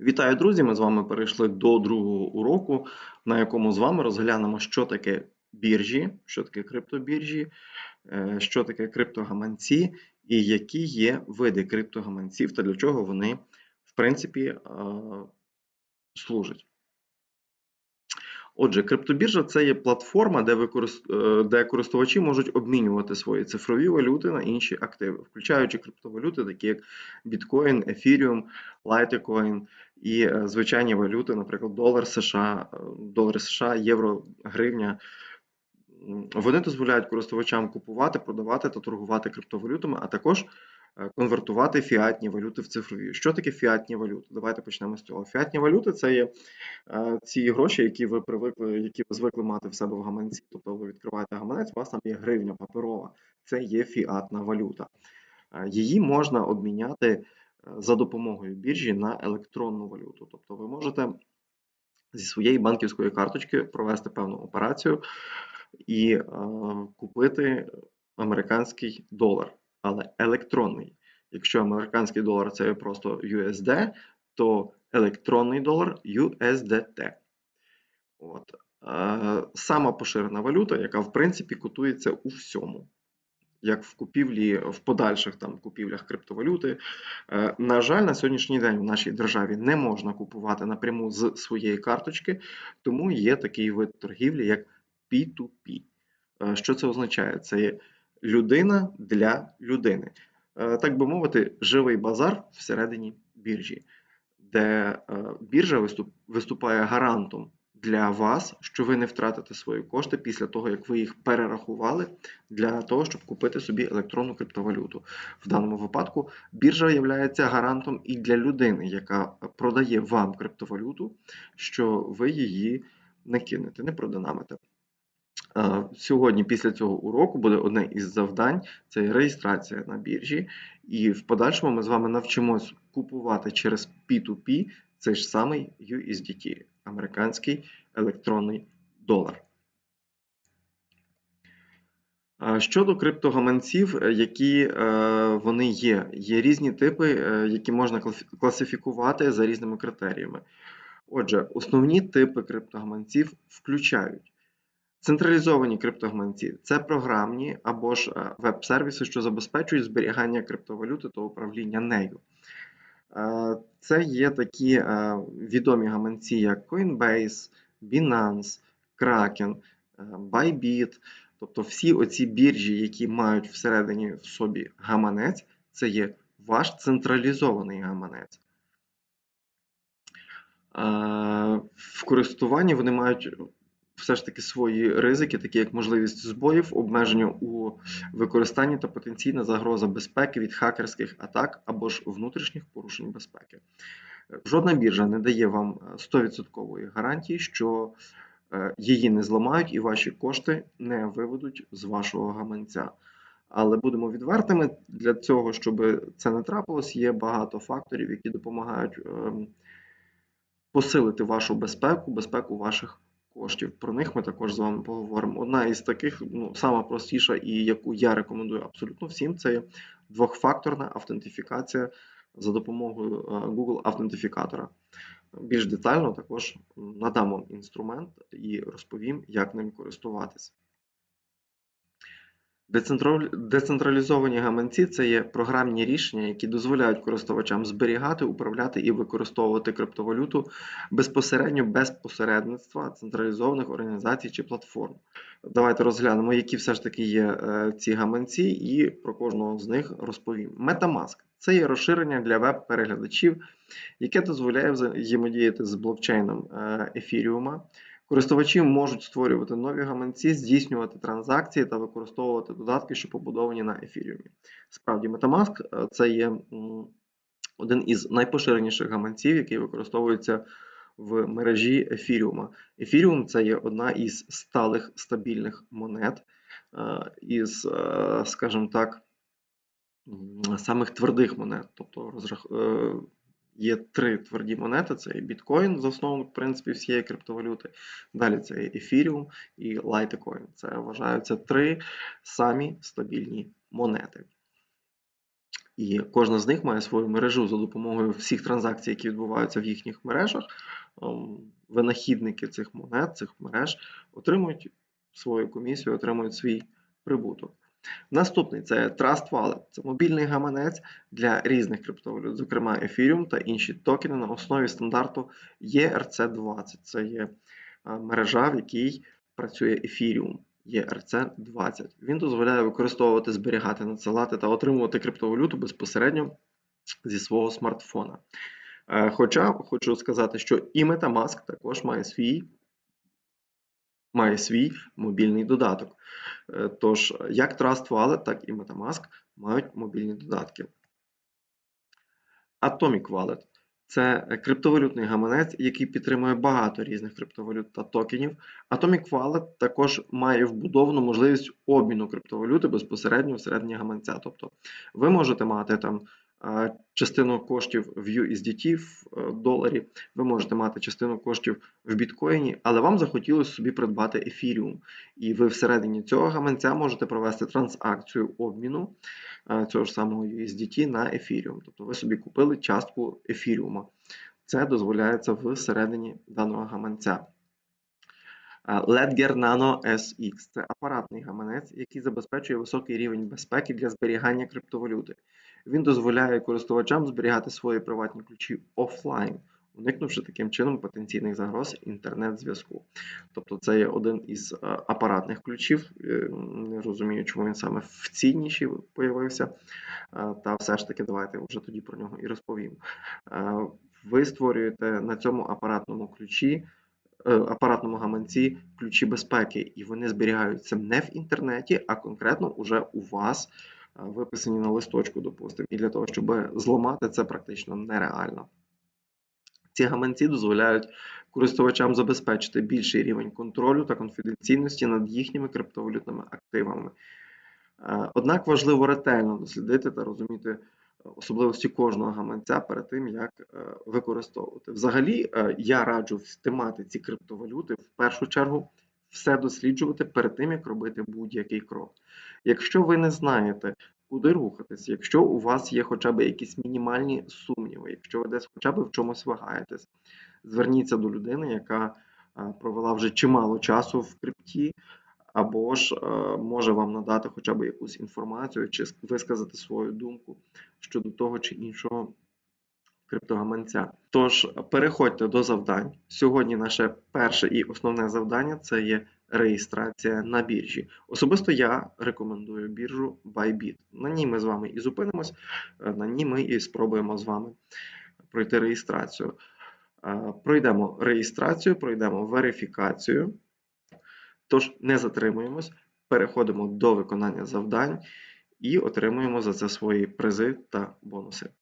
Вітаю, друзі! Ми з вами перейшли до другого уроку, на якому з вами розглянемо, що таке біржі, що таке криптобіржі, е, що таке криптогаманці і які є види криптогаманців та для чого вони, в принципі, е, служать. Отже, криптобіржа це є платформа, де, використ... е, де користувачі можуть обмінювати свої цифрові валюти на інші активи, включаючи криптовалюти, такі як біткоін, ефіріум, лайтикоін і е, звичайні валюти, наприклад, долар США, е, долар США, євро, гривня. Вони дозволяють користувачам купувати, продавати та торгувати криптовалютами, а також е, конвертувати фіатні валюти в цифрові. Що таке фіатні валюти? Давайте почнемо з цього. Фіатні валюти це є ці гроші, які ви привикли, які ви звикли мати в себе в гаманці. Тобто ви відкриваєте гаманець, у вас там є гривня паперова, це є фіатна валюта. Її можна обміняти за допомогою біржі на електронну валюту. Тобто ви можете зі своєї банківської карточки провести певну операцію і е, купити американський долар, але електронний. Якщо американський долар це просто USD, то електронний долар USDT. От. Е, Сама поширена валюта, яка в принципі котується у всьому. Як в купівлі, в подальших там купівлях криптовалюти. Е, На жаль, на сьогоднішній день в нашій державі не можна купувати напряму з своєї карточки, тому є такий вид торгівлі, як P2P. Е, Що це означає? Це є людина для людини. Е, Так би мовити, живий базар всередині біржі, де біржа виступає гарантом для вас, що ви не втратите свої кошти після того, як ви їх перерахували для того, щоб купити собі електронну криптовалюту. В даному випадку біржа є гарантом і для людини, яка продає вам криптовалюту, що ви її не кинете, не продинамите. Е, Сьогодні, після цього уроку, буде одне із завдань це реєстрація на біржі, і в подальшому ми з вами навчимось купувати через P2P цей ж самий USDT, американський електронний долар. Щодо криптогаманців, е, які е, вони є, є різні типи, е, які можна класифікувати за різними критеріями. Отже, основні типи криптогаманців включають централізовані криптогаманці це програмні або ж веб-сервіси, що забезпечують зберігання криптовалюти та управління нею. Е, Це є такі е, відомі гаманці, як Coinbase, Binance, Kraken, е, Bybit. Тобто всі оці біржі, які мають всередині в собі гаманець, це є ваш централізований гаманець. В користуванні вони мають все ж таки свої ризики, такі як можливість збоїв, обмеження у використанні та потенційна загроза безпеки від хакерських атак або ж внутрішніх порушень безпеки. Жодна біржа не дає вам е, 100% гарантії, що е, її не зламають і ваші кошти не виведуть з вашого гаманця. Але будемо відвертими для цього, щоб це не трапилось, є багато факторів, які допомагають ем, посилити вашу безпеку, безпеку ваших коштів. Про них ми також з вами поговоримо. Одна із таких, ну, сама простіша і яку я рекомендую абсолютно всім, це є двохфакторна автентифікація за допомогою е, Google автентифікатора. Більш детально також надам вам інструмент і розповім, як ним користуватися. Децентралізовані гаманці це є програмні рішення, які дозволяють користувачам зберігати, управляти і використовувати криптовалюту безпосередньо без посередництва централізованих організацій чи платформ. Давайте розглянемо, які все ж таки є е, ці гаманці, і про кожного з них розповім. MetaMask це є розширення для веб-переглядачів, яке дозволяє взаємодіяти з блокчейном ефіріума. Користувачі можуть створювати нові гаманці, здійснювати транзакції та використовувати додатки, що побудовані на ефіріумі. Справді, MetaMask е, це є один із найпоширеніших гаманців, який використовується в мережі ефіріума. Ефіріум це є одна із сталих стабільних монет, е, із, е, скажімо так, самих твердих монет. Тобто є три тверді монети: це біткоін, засновник в принципі всієї криптовалюти. Далі це ефіріум і лайтикоін. Це вважаються три самі стабільні монети. І кожна з них має свою мережу за допомогою всіх транзакцій, які відбуваються в їхніх мережах. ем, Винахідники цих монет, цих мереж отримують свою комісію, отримують свій прибуток. Наступний це Trust Wallet. Це мобільний гаманець для різних криптовалют, зокрема Ethereum та інші токени на основі стандарту ERC20. Це є мережа, в якій працює Ethereum. ERC20. Він дозволяє використовувати, зберігати, надсилати та отримувати криптовалюту безпосередньо зі свого смартфона. Е, Хоча хочу сказати, що і MetaMask також має свій, має свій мобільний додаток. Е, Тож, як Trust Wallet, так і MetaMask мають мобільні додатки. Atomic Wallet це криптовалютний гаманець, який підтримує багато різних криптовалют та токенів. Atomic Wallet також має вбудовану можливість обміну криптовалюти безпосередньо всередині гаманця. Тобто ви можете мати там частину коштів в USDT, в е, доларі, ви можете мати частину коштів в біткоїні, але вам захотілося собі придбати Ethereum. І ви всередині цього гаманця можете провести транзакцію обміну е, цього ж самого USDT на Ethereum. Тобто ви собі купили частку Ethereum. Це дозволяється всередині даного гаманця. Ledger Nano SX це апаратний гаманець, який забезпечує високий рівень безпеки для зберігання криптовалюти. Він дозволяє користувачам зберігати свої приватні ключі офлайн, уникнувши таким чином потенційних загроз інтернет-зв'язку. Тобто це є один із е, апаратних ключів. Е, Не розумію, чому він саме в цій ніші появився. Е, Та все ж таки, давайте вже тоді про нього і розповім. Ви створюєте на цьому апаратному ключі апаратному гаманці ключі безпеки, і вони зберігаються не в інтернеті, а конкретно уже у вас е, виписані на листочку, допустимо. І для того, щоб зламати це практично нереально. Ці гаманці дозволяють користувачам забезпечити більший рівень контролю та конфіденційності над їхніми криптовалютними активами. Е, Однак важливо ретельно дослідити та розуміти е, особливості кожного гаманця перед тим, як е, використовувати. Взагалі, е, я раджу в тематиці криптовалюти в першу чергу все досліджувати перед тим, як робити будь-який крок. Якщо ви не знаєте, куди рухатись, якщо у вас є хоча б якісь мінімальні сумніви, якщо ви десь хоча б в чомусь вагаєтесь, зверніться до людини, яка е, провела вже чимало часу в крипті, або ж е, може вам надати хоча б якусь інформацію чи висказати свою думку щодо того чи іншого криптогаманця. Тож переходьте до завдань. Сьогодні наше перше і основне завдання це є реєстрація на біржі. Особисто я рекомендую біржу Bybit. На ній ми з вами і зупинимось, е, на ній ми і спробуємо з вами пройти реєстрацію. Е, Пройдемо реєстрацію, пройдемо верифікацію. Тож не затримуємось, переходимо до виконання завдань і отримуємо за це свої призи та бонуси.